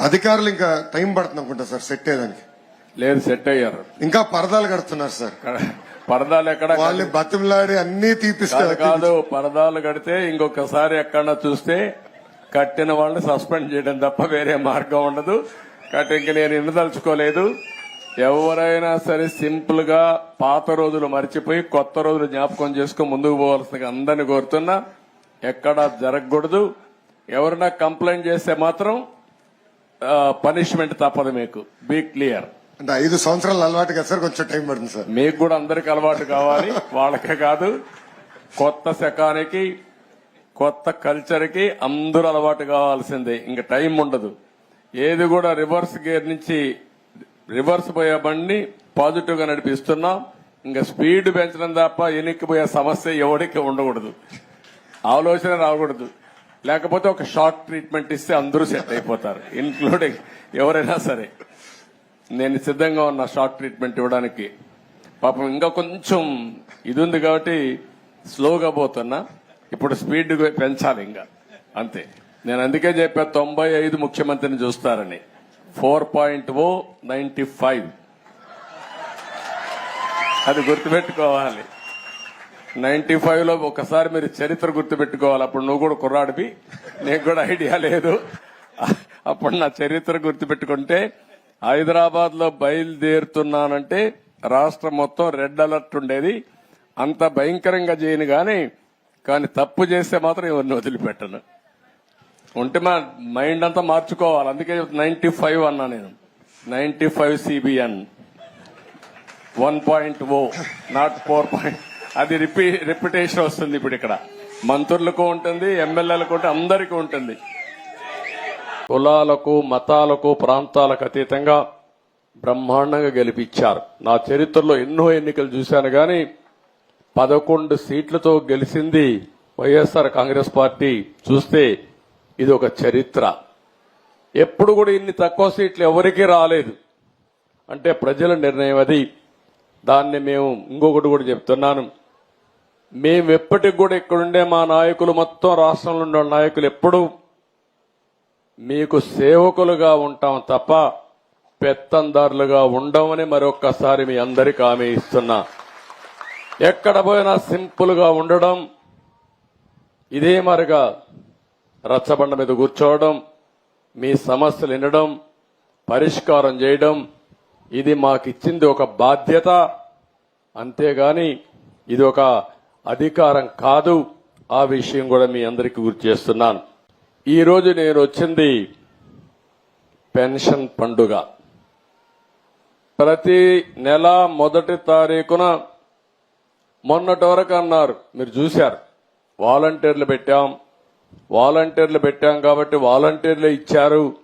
అధికారులు ఇంకా టైం పడుతుంది అనుకుంటా సార్ సెట్ అయ్యేదానికి. లేదు సెట్ అయ్యారు. ఇంకా పరదాలు కడుతున్నారు సార్. పరదాలు ఎక్కడ వాళ్ళు బతిమలాడి అన్ని తీపిస్తారు. కాదు పరదాలు కడితే ఇంకొకసారి ఎక్కడన్నా చూస్తే కట్టిన వాళ్ళని సస్పెండ్ చేయడం తప్ప వేరే మార్గం ఉండదు. కాబట్టి ఇంక నేను ఇండదలుచుకోలేదు ఎవరైనా సరే సింపుల్గా పాత రోజులు మర్చిపోయి కొత్త రోజులు జ్ఞాపకం చేసుకుని ముందుకు పోవాల్సిందిగా అందరిని కోరుతున్నా. ఎక్కడా జరగకూడదు. ఎవరైనా కంప్లైంట్ చేస్తే మాత్రం పనిష్మెంట్ తప్పదు మీకు. బీ క్లియర్ అంటే ఐదు సంవత్సరాలు అలవాటు కదా సార్ కొంచెం టైం పడుతుంది సార్. మీకు కూడా అందరికి అలవాటు కావాలి వాళ్ళకే కాదు. కొత్త శకానికి కొత్త కల్చర్కి అందరూ అలవాటు కావాల్సిందే. ఇంకా టైం ఉండదు. ఏది కూడా రివర్స్ గేర్ నుంచి రివర్స్ పోయే బండిని పాజిటివ్గా నడిపిస్తున్నాం. ఇంకా స్పీడ్ పెంచడం తప్ప ఎనిక్కిపోయే సమస్య ఎవరికి ఉండకూడదు. ఆలోచన రాకూడదు. లేకపోతే ఒక షార్ట్ ట్రీట్మెంట్ ఇస్తే అందరూ సెట్ అయిపోతారు ఇన్క్లూడింగ్ ఎవరైనా సరే. నేను సిద్ధంగా ఉన్న షార్ట్ ట్రీట్మెంట్ ఇవ్వడానికి పాపం ఇంకా కొంచెం ఇది ఉంది కాబట్టి స్లోగా పోతున్నా. ఇప్పుడు స్పీడ్ పెంచాలి ఇంకా. అంతే. నేను అందుకే చెప్పా తొంభై ఐదు ముఖ్యమంత్రిని చూస్తారని. Four point o ninety five. అది గుర్తుపెట్టుకోవాలి. నైన్టీ ఫైవ్లో ఒకసారి మీరు చరిత్ర గుర్తుపెట్టుకోవాలి. అప్పుడు నువ్వు కూడా కుర్రాడివి. నీకు కూడా ఐడియా లేదు. అప్పుడు నా చరిత్ర గుర్తుపెట్టుకుంటే హైదరాబాద్లో బయలుదేరుతున్నానంటే రాష్ట్రం మొత్తం రెడ్ అలర్ట్ ఉండేది. అంత భయంకరంగా చేయను గాని కానీ తప్పు చేస్తే మాత్రం ఎవరిని వదిలిపెట్టను. ఉంటే మా మైండ్ అంతా మార్చుకోవాలి. అందుకే నైన్టీ ఫైవ్ అన్నా నేను. Ninety five CBN one point o not four point అది రిపీ రిప్యుటేషన్ వస్తుంది ఇప్పుడు ఇక్కడ. మంత్రులకు ఉంటుంది ఎమ్మెల్యేలకు ఉంటుంది అందరికీ ఉంటుంది. కులాలకు మతాలకు ప్రాంతాలకు అతీతంగా బ్రహ్మాండంగా గెలిపించారు. నా చరిత్రలో ఎన్నో ఎన్నికలు చూశాను కానీ పదకొండు సీట్లతో గెలిచింది వైఎస్ఆర్ కాంగ్రెస్ పార్టీ. చూస్తే ఇది ఒక చరిత్ర. ఎప్పుడు కూడా ఇన్ని తక్కువ సీట్లు ఎవరికీ రాలేదు. అంటే ప్రజల నిర్ణయం అది. దాన్ని మేము ఇంకొకటి కూడా చెప్తున్నాను. మేము ఎప్పటికి కూడా ఇక్కడుండే మా నాయకులు మొత్తం రాష్ట్రంలో ఉండే నాయకులు ఎప్పుడు మీకు సేవకులుగా ఉంటాం తప్ప పెత్తందారులుగా ఉండమని మరొక్కసారి మీ అందరికి హామీ ఇస్తున్నా. ఎక్కడ పోయినా సింపుల్గా ఉండడం ఇదే మరిగా రచ్చబండ మీద కూర్చోవడం మీ సమస్యలు వినడం పరిష్కారం చేయడం ఇది మాకిచ్చింది ఒక బాధ్యత. అంతేగాని ఇది ఒక అధికారం కాదు. ఆ విషయం కూడా మీ అందరికీ గుర్తు చేస్తున్నాను. ఈరోజు నేను వచ్చింది పెన్షన్ పండుగ. ప్రతి నెల మొదటి తారీఖున మొన్నటి వరకు అన్నారు. మీరు చూశారు. వాలంటీర్లు పెట్టాం. వాలంటీర్లు పెట్టాం కాబట్టి వాలంటీర్లు ఇచ్చారు.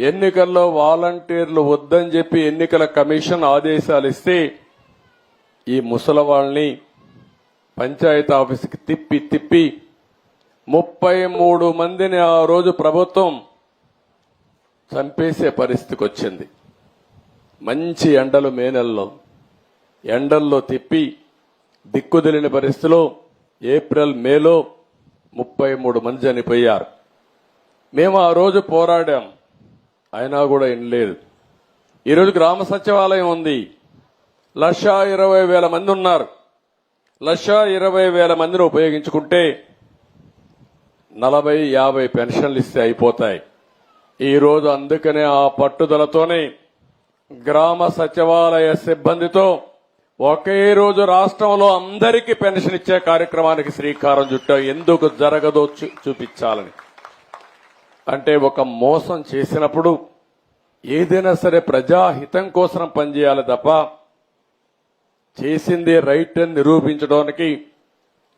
ఎన్నికల్లో వాలంటీర్లు వద్దని చెప్పి ఎన్నికల కమిషన్ ఆదేశాలు ఇస్తే ఈ ముసలి వాళ్ళని పంచాయతీ ఆఫీస్కి తిప్పి తిప్పి ముప్పై మూడు మందిని ఆ రోజు ప్రభుత్వం చంపేసే పరిస్థితికి వచ్చింది. మంచి ఎండలు మే నెలలో. ఎండల్లో తిప్పి దిక్కుదిలిన పరిస్థితిలో ఏప్రిల్ మేలో ముప్పై మూడు మంది చనిపోయారు. మేము ఆ రోజు పోరాడాం. అయినా కూడా వినలేదు. ఈరోజు గ్రామ సచివాలయం ఉంది. లక్ష ఇరవై వేల మంది ఉన్నారు. లక్ష ఇరవై వేల మందిని ఉపయోగించుకుంటే నలభై యాభై పెన్షన్లు ఇస్తే అయిపోతాయి. ఈరోజు అందుకనే ఆ పట్టుదలతోనే గ్రామ సచివాలయ సిబ్బందితో ఒకే రోజు రాష్ట్రంలో అందరికీ పెన్షన్ ఇచ్చే కార్యక్రమానికి శ్రీకారం చుట్టాం. ఎందుకు జరగదో చూ- చూపించాలని. అంటే ఒక మోసం చేసినప్పుడు ఏదైనా సరే ప్రజాహితం కోసం పనిచేయాలి తప్ప చేసింది రైట్ అని నిరూపించడానికి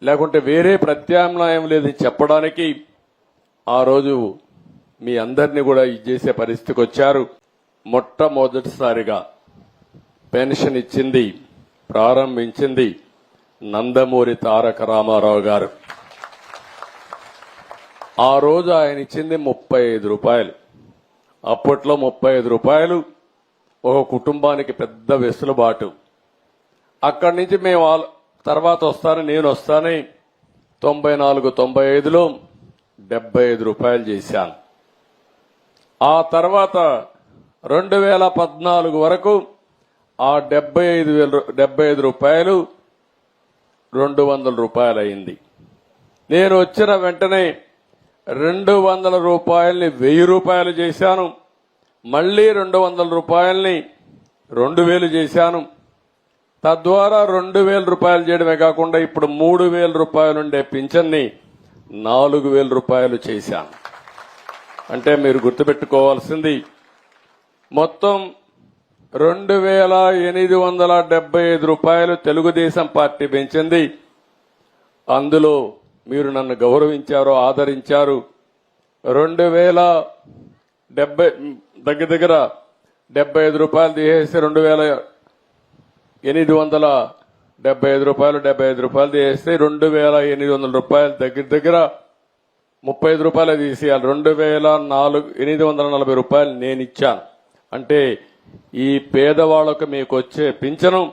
లేకుంటే వేరే ప్రత్యామ్నాయం లేదని చెప్పడానికి ఆ రోజు మీ అందరినీ కూడా ఇది చేసే పరిస్థితికి వచ్చారు. మొట్టమొదటిసారిగా పెన్షన్ ఇచ్చింది ప్రారంభించింది నందమూరి తారక రామారావు గారు. ఆ రోజు ఆయన ఇచ్చింది ముప్పై ఐదు రూపాయలు. అప్పట్లో ముప్పై ఐదు రూపాయలు ఒక కుటుంబానికి పెద్ద వెసులుబాటు. అక్కడి నుంచి మేము తర్వాత వస్తాను నేను వస్తానని తొంభై నాలుగు తొంభై ఐదులో డెబ్బై ఐదు రూపాయలు చేశాను. ఆ తర్వాత రెండు వేల పద్నాలుగు వరకు ఆ డెబ్బై ఐదు వేల డెబ్బై ఐదు రూపాయలు రెండు వందల రూపాయలు అయింది నేను వచ్చిన వెంటనే రెండు వందల రూపాయల్ని వెయ్యి రూపాయలు చేశాను. మళ్ళీ రెండు వందల రూపాయల్ని రెండు వేలు చేశాను. తద్వారా రెండు వేల రూపాయలు చేయడమే కాకుండా ఇప్పుడు మూడు వేల రూపాయలు ఉండే పింఛన్ని నాలుగు వేల రూపాయలు చేశాను అంటే మీరు గుర్తుపెట్టుకోవాల్సింది మొత్తం రెండు వేల ఎనిమిది వందల డెబ్బై ఐదు రూపాయలు తెలుగుదేశం పార్టీ పెంచింది. అందులో మీరు నన్ను గౌరవించారు ఆదరించారు. రెండు వేల డెబ్బై దగ్గర దగ్గర డెబ్బై ఐదు రూపాయలు తీసేసి రెండు వేల ఎనిమిది వందల డెబ్బై ఐదు రూపాయలు డెబ్బై ఐదు రూపాయలు తీసేస్తే రెండు వేల ఎనిమిది వందల రూపాయలు దగ్గర దగ్గర ముప్పై ఐదు రూపాయలు తీసేయాలి. రెండు వేల నాలుగు ఎనిమిది వందల నలభై రూపాయలు నేను ఇచ్చాను. అంటే ఈ పేదవాళ్ళకు మీకు వచ్చే పింఛనం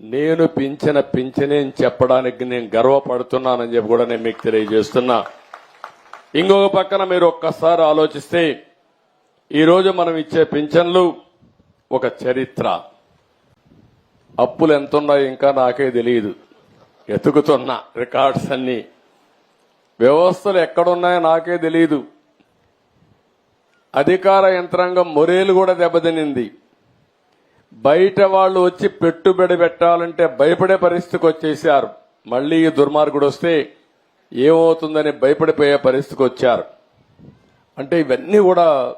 నేను పింఛన పింఛనే అని చెప్పడానికి నేను గర్వపడుతున్నానని చెప్పి కూడా నేను మీకు తెలియజేస్తున్నా. ఇంకొక పక్కన మీరు ఒక్కసారి ఆలోచిస్తే ఈరోజు మనం ఇచ్చే పింఛన్లు ఒక చరిత్ర. అప్పులు ఎంతున్నాయో ఇంకా నాకే తెలియదు ఎతుకుతున్నా రికార్డ్స్ అన్ని. వ్యవస్థలు ఎక్కడున్నాయో నాకే తెలియదు అధికార యంత్రాంగం మొరేలు కూడా దెబ్బతినింది. బయట వాళ్ళు వచ్చి పెట్టుబడి పెట్టాలంటే భయపడే పరిస్థితికి వచ్చేసారు మళ్ళీ ఈ దుర్మార్గుడు వస్తే ఏమవుతుందని భయపడిపోయే పరిస్థితికి వచ్చారు. అంటే ఇవన్నీ కూడా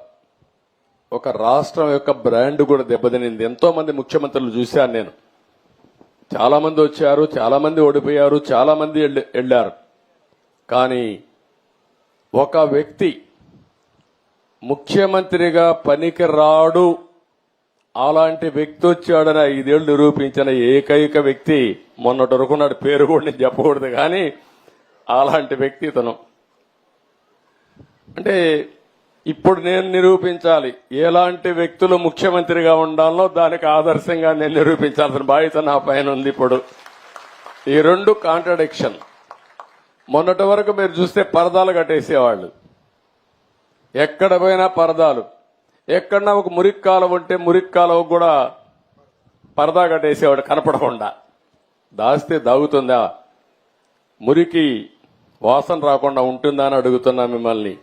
ఒక రాష్ట్రం యొక్క బ్రాండ్ కూడా దెబ్బతినింది. ఎంతో మంది ముఖ్యమంత్రులు చూశాను నేను. చాలా మంది వచ్చారు చాలా మంది ఓడిపోయారు చాలా మంది వెళ్ళారు కానీ ఒక వ్యక్తి ముఖ్యమంత్రిగా పనికి రాడు అలాంటి వ్యక్తి వచ్చాడని ఐదేళ్ళు నిరూపించిన ఏకైక వ్యక్తి మొన్నటి వరకు నాడు పేరు కూడా నేను చెప్పకూడదు కానీ అలాంటి వ్యక్తి ఇతను. అంటే ఇప్పుడు నేను నిరూపించాలి. ఎలాంటి వ్యక్తులు ముఖ్యమంత్రిగా ఉండాలో దానికి ఆదర్శంగా నేను నిరూపించాల్సిన బాధ్యత నా పైన ఉంది ఇప్పుడు. ఈ రెండు కాంట్రడిక్షన్ మొన్నటి వరకు మీరు చూస్తే పరదాలు కట్టేసేవాళ్ళు. ఎక్కడ పోయినా పరదాలు. ఎక్కడన్నా ఒక మురికి ఉంటే మురికి కాలువ కూడా పరదా కట్టేసేవాడు కనపడకుండా. దాస్తే దాగుతుందా? మురికి వాసన రాకుండా ఉంటుందా అని అడుగుతున్నా మిమ్మల్ని.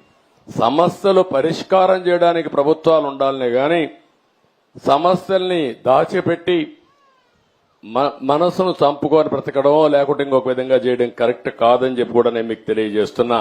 సమస్యలు పరిష్కారం చేయడానికి ప్రభుత్వాలు ఉండాలనే కానీ సమస్యల్ని దాచిపెట్టి మనసును చంపుకొని బ్రతకడమో లేకుంటే ఇంకొక విధంగా చేయడం కరెక్ట్ కాదని చెప్పి కూడా నేను మీకు తెలియజేస్తున్నా.